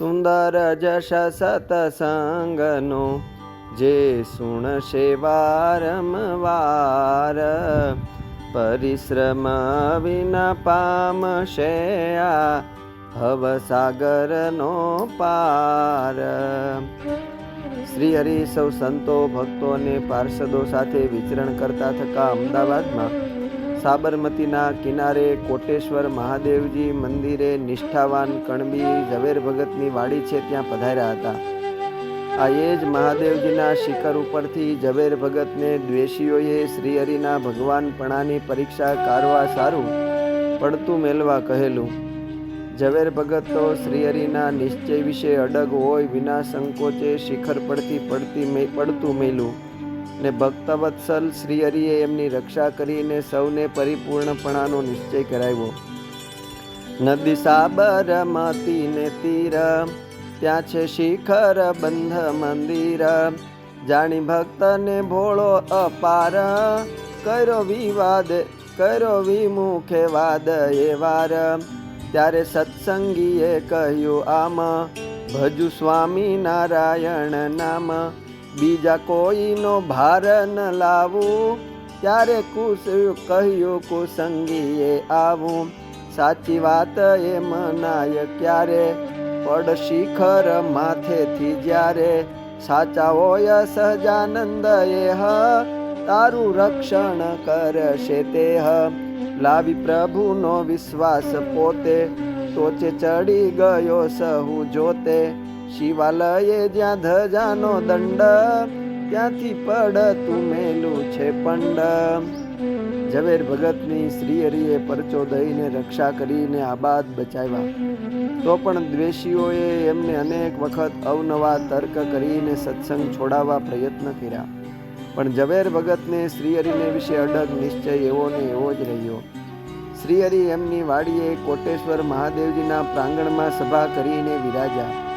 સુંદર જશ સતસંગનો જે સુણશે વારંવાર પરિશ્રમ વિના પામશે આ હવસાગરનો પાર. શ્રી હરિ સૌ સંતો ભક્તો અને પાર્ષદો સાથે વિચરણ કરતા થકા અમદાવાદમાં સાબરમતીના કિનારે કોટેશ્વર મહાદેવજી મંદિરે નિષ્ઠાવાન કણબી ઝવેર ભગતની વાડી છે ત્યાં પધાર્યા હતા. આ એ જ મહાદેવજીના શિખર ઉપરથી ઝવેર ભગતને દ્વેષીઓએ શ્રીહરિના ભગવાનપણાની પરીક્ષા કારવા સારું પડતું મેલવા કહેલું. ઝવેર ભગત તો શ્રીહરિના નિશ્ચય વિશે અડગ હોય વિના સંકોચે શિખર પડતી પડતી પડતું મેલું. ને ભક્તવત્સલ શ્રીહરિએ એમની રક્ષા કરીને સૌને પરિપૂર્ણપણાનો નિશ્ચય કરાવ્યો. નદી સાબરમતી ને તીર, ત્યાં છે શિખર બંધ મંદિર. જાણી ભક્તને ભોળો અપાર, કર્યો વિવાદ, કર્યો વિમુખે વાદ એ વાર. ત્યારે સત્સંગીએ કહ્યું, આમ ભજુ સ્વામી નારાયણ નામ. બીજા કોઈનો ભાર ન લાવું. ત્યારે કુશ કહ્યું, કુસંગીએ આવું. સાચી વાત એ મનાય ક્યારે? પડ શિખર માથેથી જ્યારે. સાચા હોય સહજાનંદ એ હ, તારું રક્ષણ કરશે તે હ. લાવી પ્રભુનો વિશ્વાસ પોતે, ટોચે ચડી ગયો સહુ જોતે. શિવાલયે જ્યાં ધજાનો દંડ, ત્યાંથી પડતું મેલું છે પંડ. ઝવેર ભગતની શ્રી હરિએ પરચો દઈને રક્ષા કરીને આબાદ બચાવ્યા. તો પણ દ્વેષીઓએ એમને અનેક વખત અવનવા તર્ક કરીને સત્સંગ છોડાવવા પ્રયત્ન કર્યા. પણ ઝવેર ભગતને શ્રીહરિને વિશે અડગ નિશ્ચય એવો ને એવો જ રહ્યો. શ્રીહરિ એમની વાડીએ કોટેશ્વર મહાદેવજીના પ્રાંગણમાં સભા કરીને વિરાજ્યા.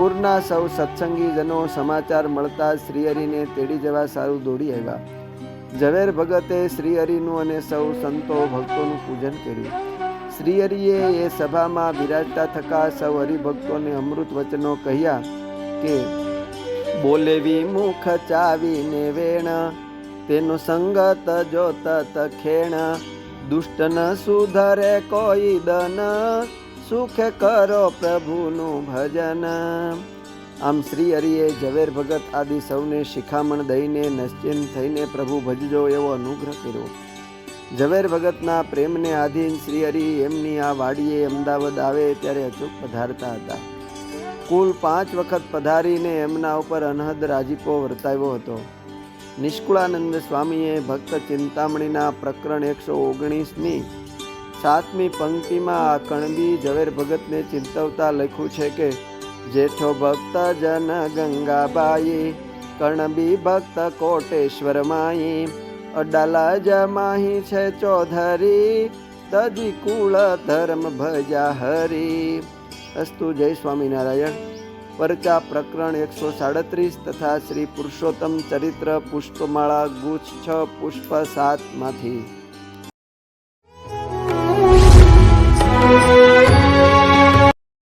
પૂરના સૌ સત્સંગીજનો સમાચાર મળતા શ્રીહરિને તેડી જવા સારું દોડી આવ્યા. ઝવેર ભગતે શ્રીહરિનું અને સૌ સંતો ભક્તોનું પૂજન કર્યું. શ્રીહરિએ એ સભામાં બિરાજતા થકા સૌ હરિભક્તોને અમૃત વચનો કહ્યા કે, બોલેવી મુખ ચાવીને વેણ, તેનો સંગત જોત ખેણ દુષ્ટ ન સુધરે કોઈ દન સુખે કરો પ્રભુનું ભજન. આમ શ્રી હરિએ ઝવેર ભગત આદિ સૌને શિખામણ દઈને નિશ્ચિંત થઈને પ્રભુ ભજજો એવો અનુગ્રહ કર્યો. ઝવેર ભગતના પ્રેમને આધીન શ્રી હરિ એમની આ વાડીએ અમદાવાદ આવે ત્યારે અચૂક પધારતા હતા. કુલ પાંચ વખત પધારીને એમના ઉપર અનહદ રાજીપો વર્તાવ્યો હતો. નિષ્કુળાનંદ સ્વામીએ ભક્ત ચિંતામણીના પ્રકરણ એકસો ઓગણીસની સાતમી પંક્તિમાં આ કણબી ઝવેર ભગતને ચિંતવતા લખ્યું છે કે, જેઠો ભક્ત જન ગંગાબાઈ કર્ણબી ભક્ત કોટેશ્વર માઈ, અડાલા જમાહી છે ચૌધરી તજી કુળ ધર્મ ભજા હરી. અસ્તુ જય સ્વામિનારાયણ. પરચા પ્રકરણ એકસો સાડત્રીસ તથા શ્રી પુરુષોત્તમ ચરિત્ર પુષ્પમાળા ગુચ્છ પુષ્પ સાતમાંથી.